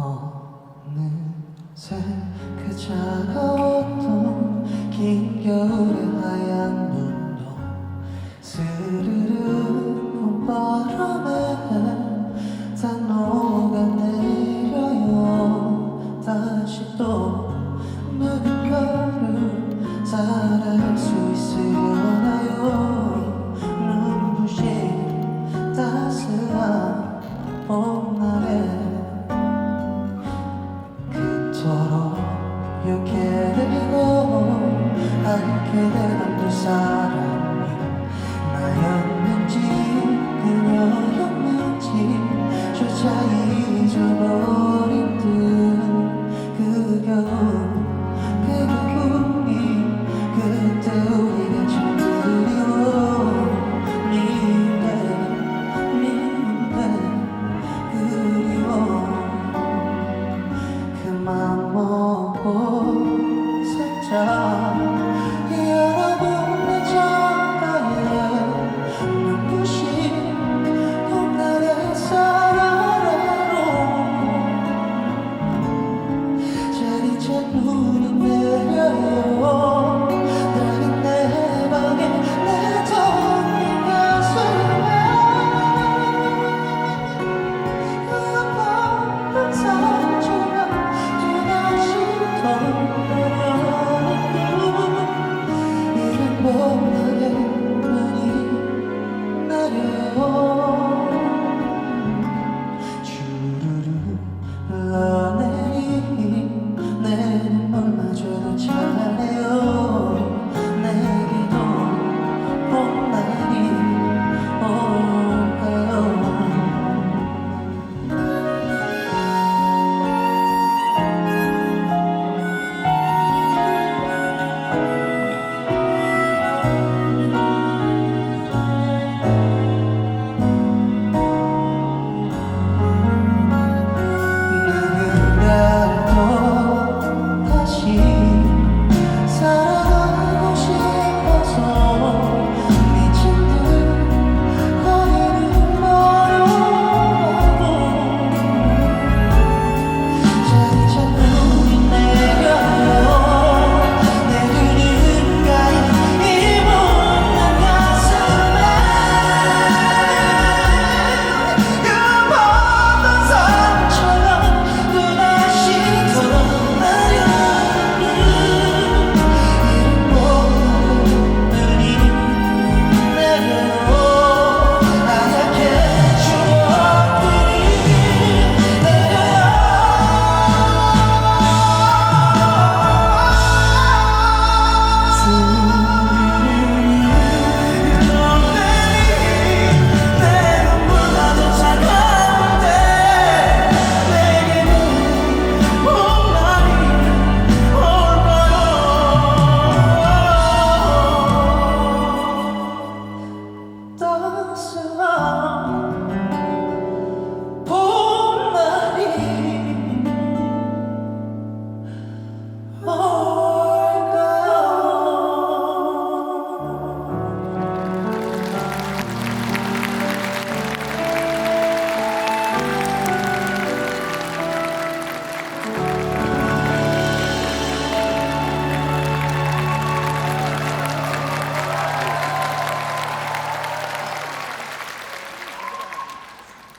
어느새 그 차가웠던 긴 겨울의 하얀 눈도 스르르 봄바람에 다 녹아내려요. 다시 또 누군가를 사랑할 수 있으려나요? 눈부신 따스한 봄날에 그대 만든 사람이 나였는지 그녀였는지 그 조차 잊어버린 듯 그겨 그분이 그때